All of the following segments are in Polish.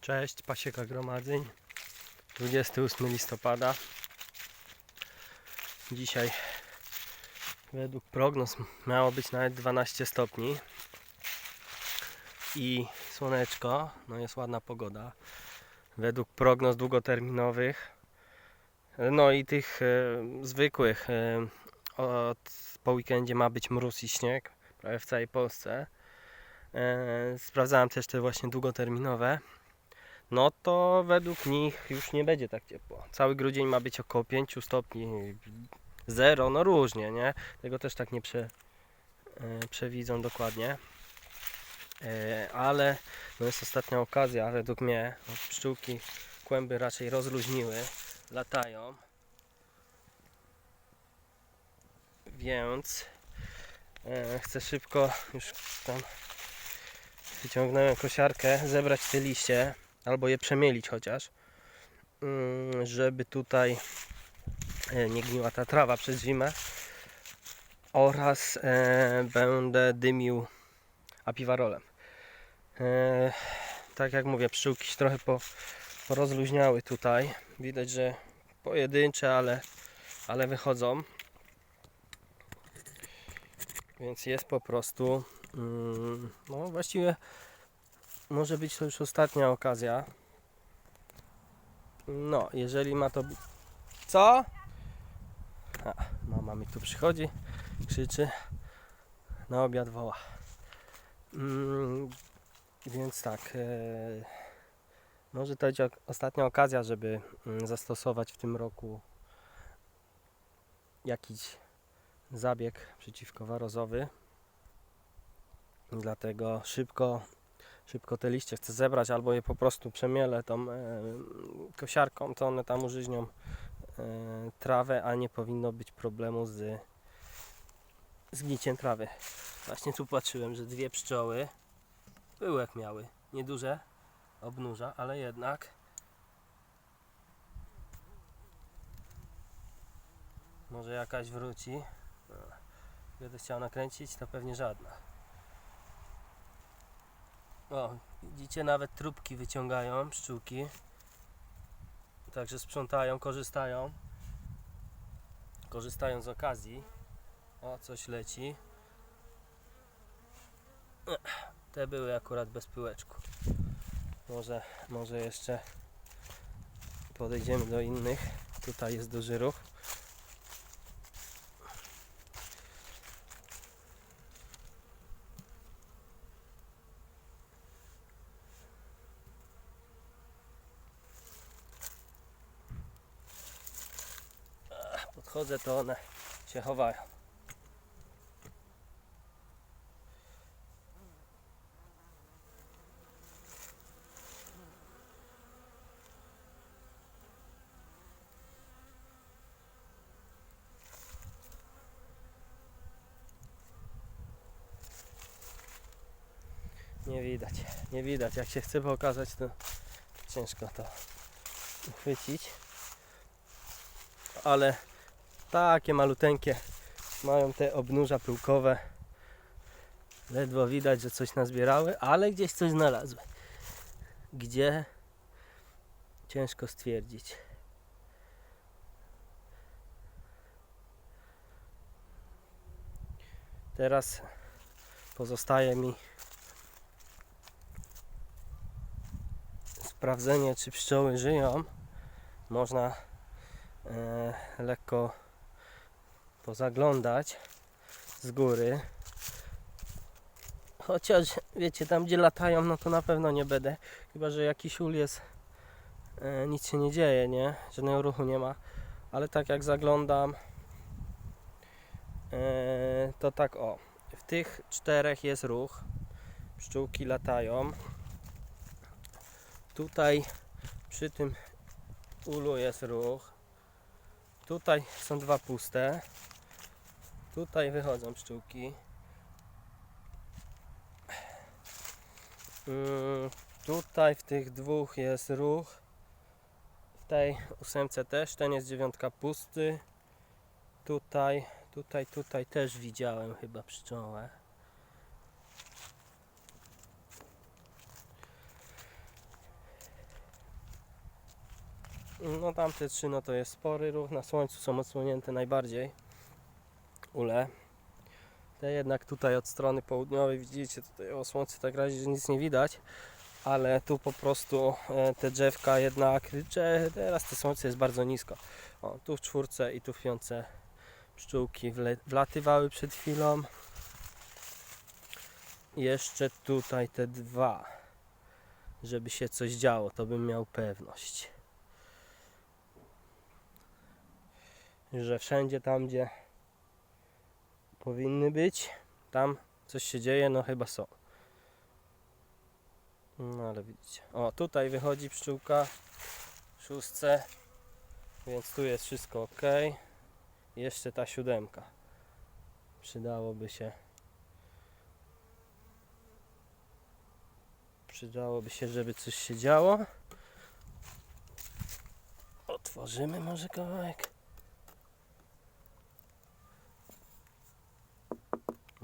Cześć, pasieka gromadzeń. 28 listopada. Dzisiaj według prognoz miało być nawet 12 stopni. I słoneczko, no jest ładna pogoda. Według prognoz długoterminowych, no i tych e, zwykłych, e, od, po weekendzie ma być mróz i śnieg, prawie w całej Polsce. E, sprawdzałem też te właśnie długoterminowe no to według nich już nie będzie tak ciepło. Cały grudzień ma być około 5 stopni, 0, no różnie, nie? Tego też tak nie prze, e, przewidzą dokładnie. E, ale no jest ostatnia okazja, według mnie, no, pszczółki, kłęby raczej rozluźniły, latają. Więc e, chcę szybko już tam wyciągnąłem kosiarkę, zebrać te liście albo je przemielić chociaż, mm, żeby tutaj e, nie gniła ta trawa przez zimę oraz e, będę dymił apiwarolem. E, tak jak mówię, pszczółki się trochę po, porozluźniały tutaj. Widać, że pojedyncze, ale, ale wychodzą. Więc jest po prostu, mm, no właściwie może być to już ostatnia okazja. No, jeżeli ma to. Co? A, mama mi tu przychodzi, krzyczy, na obiad woła. Mm, więc tak. E, może to być ostatnia okazja, żeby mm, zastosować w tym roku jakiś zabieg przeciwkowarozowy. Dlatego szybko szybko te liście chcę zebrać, albo je po prostu przemielę tą e, kosiarką, to one tam użyźnią e, trawę, a nie powinno być problemu z zgniciem trawy. Właśnie tu patrzyłem, że dwie pszczoły pyłek miały, nieduże obnóża, ale jednak może jakaś wróci. Będę chciał nakręcić, to pewnie żadna. O, widzicie, nawet trubki wyciągają pszczółki. Także sprzątają, korzystają. Korzystają z okazji. O, coś leci. Te były akurat bez pyłeczku. Może, może jeszcze podejdziemy do innych. Tutaj jest duży ruch. Podchodzę, to one się chowają. Nie widać, nie widać. Jak się chce pokazać, to ciężko to uchwycić. Ale takie maluteńkie mają te obnóża pyłkowe. Ledwo widać, że coś nazbierały, ale gdzieś coś znalazły. Gdzie? Ciężko stwierdzić. Teraz pozostaje mi sprawdzenie, czy pszczoły żyją. Można e, lekko pozaglądać z góry. Chociaż wiecie, tam gdzie latają, no to na pewno nie będę. Chyba, że jakiś ul jest, e, nic się nie dzieje, nie? Żadnego ruchu nie ma. Ale tak jak zaglądam, e, to tak o. W tych czterech jest ruch. Pszczółki latają. Tutaj przy tym ulu jest ruch. Tutaj są dwa puste. Tutaj wychodzą pszczółki. Mm, Tutaj w tych dwóch jest ruch. W tej ósemce też. Ten jest dziewiątka pusty. Tutaj, tutaj, tutaj też widziałem chyba pszczołę. No tamte trzy no to jest spory ruch, na słońcu są odsłonięte najbardziej ule. Te jednak tutaj od strony południowej widzicie tutaj o słońce tak razie, nic nie widać, ale tu po prostu e, te drzewka jednak, teraz to słońce jest bardzo nisko. O, tu w czwórce i tu w piątce pszczółki wlatywały przed chwilą. Jeszcze tutaj te dwa, żeby się coś działo, to bym miał pewność. Że wszędzie tam, gdzie powinny być, tam coś się dzieje, no chyba są. No ale widzicie. O, tutaj wychodzi pszczółka w szóstce, więc tu jest wszystko ok. Jeszcze ta siódemka. Przydałoby się. Przydałoby się, żeby coś się działo. Otworzymy może kawałek.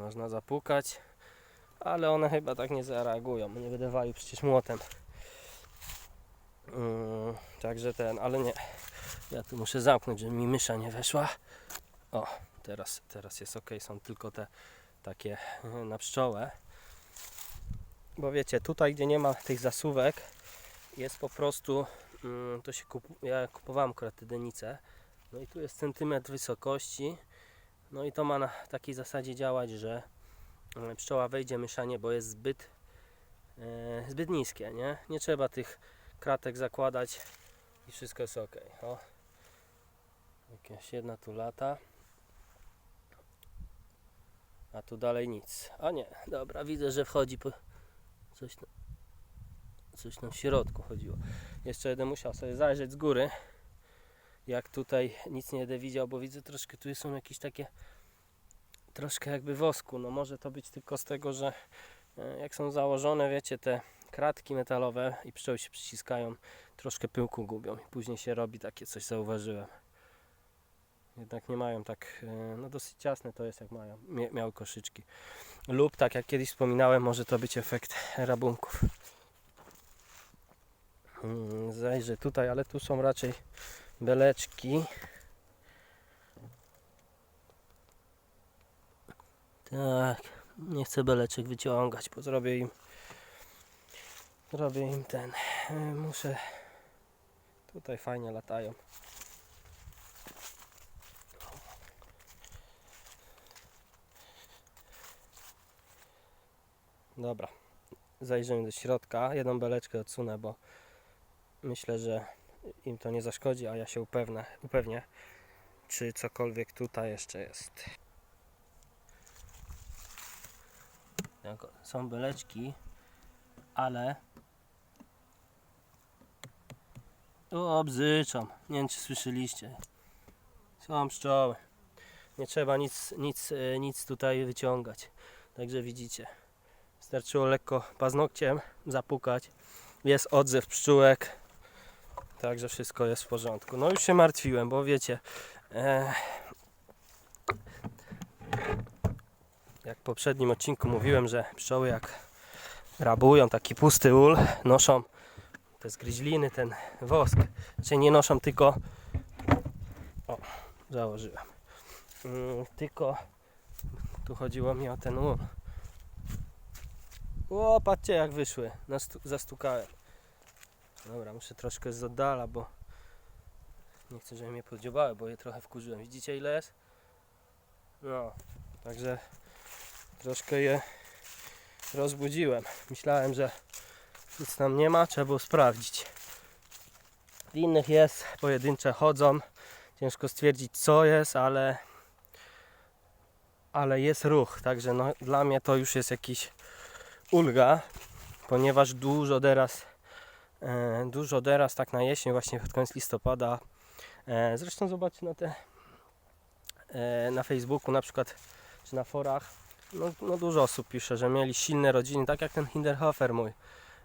Można zapukać, ale one chyba tak nie zareagują. Nie będę walił przecież młotem. Mm, także ten, ale nie. Ja tu muszę zamknąć, żeby mi mysza nie weszła. O, teraz, teraz jest ok. Są tylko te takie e, na pszczołę. Bo wiecie, tutaj gdzie nie ma tych zasuwek, jest po prostu, mm, to się kupu, ja kupowałem akurat te denice. No i tu jest centymetr wysokości. No i to ma na takiej zasadzie działać, że e, pszczoła wejdzie myszanie, bo jest zbyt, e, zbyt niskie, nie? Nie trzeba tych kratek zakładać i wszystko jest ok. O. Jakaś jedna tu lata. A tu dalej nic. A nie, dobra, widzę, że wchodzi po... coś, tam, coś tam w środku chodziło. Jeszcze jeden musiał sobie zajrzeć z góry jak tutaj nic nie będę widział, bo widzę troszkę tu są jakieś takie troszkę jakby wosku. No może to być tylko z tego, że e, jak są założone, wiecie, te kratki metalowe i pszczoły się przyciskają, troszkę pyłku gubią i później się robi takie coś, zauważyłem. Jednak nie mają tak, e, no dosyć ciasne to jest jak mają, mia- miały koszyczki. Lub tak jak kiedyś wspominałem, może to być efekt rabunków. Mm, Zajrzę tutaj, ale tu są raczej beleczki. Tak, nie chcę beleczek wyciągać, bo zrobię im zrobię im ten. e, Muszę tutaj fajnie latają. Dobra, zajrzymy do środka. Jedną beleczkę odsunę, bo myślę, że im to nie zaszkodzi, a ja się upewnę, upewnię, czy cokolwiek tutaj jeszcze jest. Są byleczki, ale o, bzyczą. Nie wiem, czy słyszeliście. Są pszczoły. Nie trzeba nic, nic, e, nic tutaj wyciągać. Także widzicie. Wystarczyło lekko paznokciem zapukać. Jest odzew pszczółek. Także wszystko jest w porządku. No już się martwiłem, bo wiecie, e, jak w poprzednim odcinku mówiłem, że pszczoły jak rabują taki pusty ul, noszą te zgryźliny, ten wosk. Znaczy nie noszą tylko... O, założyłem. Mm, tylko tu chodziło mi o ten ul. O, patrzcie jak wyszły. Zastukałem. Dobra, muszę troszkę z oddala, bo nie chcę, żeby mnie podziobały, bo je trochę wkurzyłem. Widzicie ile jest? No, także troszkę je rozbudziłem. Myślałem, że nic tam nie ma, trzeba było sprawdzić. Innych jest, pojedyncze chodzą. Ciężko stwierdzić co jest, ale ale jest ruch, także no, dla mnie to już jest jakiś ulga, ponieważ dużo teraz dużo teraz, tak na jesień, właśnie pod koniec listopada. E, Zresztą zobaczcie na te e, na Facebooku na przykład, czy na forach, no, no dużo osób pisze, że mieli silne rodziny, tak jak ten Hinderhofer mój,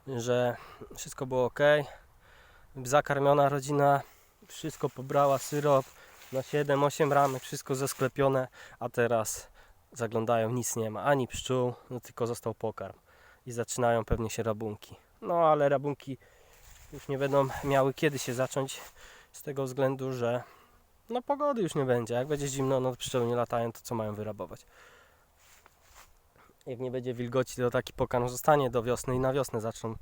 że wszystko było ok, zakarmiona rodzina, wszystko pobrała, syrop na 7-8 ramek, wszystko zasklepione, a teraz zaglądają, nic nie ma, ani pszczół, no tylko został pokarm i zaczynają pewnie się rabunki. No ale rabunki już nie będą miały kiedy się zacząć, Z tego względu, że no pogody już nie będzie. Jak będzie zimno, no pszczoły nie latają, to co mają wyrabować? Jak nie będzie wilgoci, to taki pokan zostanie do wiosny i na wiosnę zaczną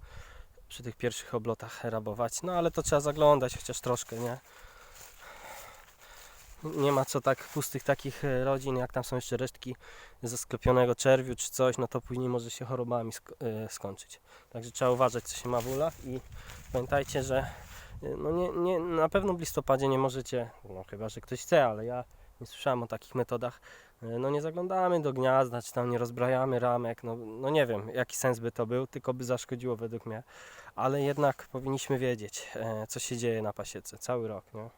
przy tych pierwszych oblotach rabować. No ale to trzeba zaglądać chociaż troszkę, nie? Nie ma co tak pustych takich e, rodzin, jak tam są jeszcze resztki ze sklepionego czerwiu czy coś, no to później może się chorobami sk- e, skończyć. Także trzeba uważać, co się ma w ulach i pamiętajcie, że e, no nie, nie, na pewno w listopadzie nie możecie, no chyba, że ktoś chce, ale ja nie słyszałem o takich metodach, no nie zaglądamy do gniazda, czy tam nie rozbrajamy ramek, no, no nie wiem, jaki sens by to był, tylko by zaszkodziło według mnie, ale jednak powinniśmy wiedzieć, co się dzieje na pasiece cały rok, nie?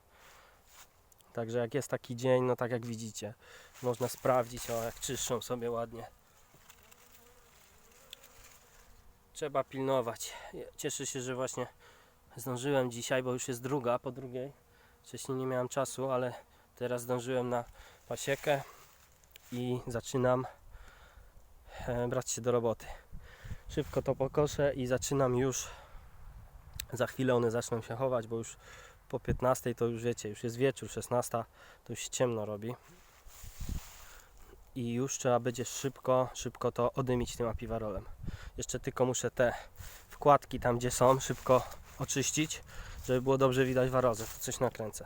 Także jak jest taki dzień, no tak jak widzicie, można sprawdzić, o jak czyszczą sobie ładnie. Trzeba pilnować. Cieszę się, że właśnie zdążyłem dzisiaj, bo już jest druga po drugiej. Wcześniej nie miałem czasu, ale teraz zdążyłem na pasiekę i zaczynam e, brać się do roboty. Szybko to pokoszę i zaczynam już. Za chwilę one zaczną się chować, bo już po 15 to już wiecie, już jest wieczór, 16, to już się ciemno robi. I już trzeba będzie szybko, szybko to odymić tym apiwarolem. Jeszcze tylko muszę te wkładki tam gdzie są szybko oczyścić, żeby było dobrze widać warozę. To coś nakręcę.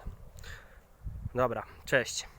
Dobra, cześć.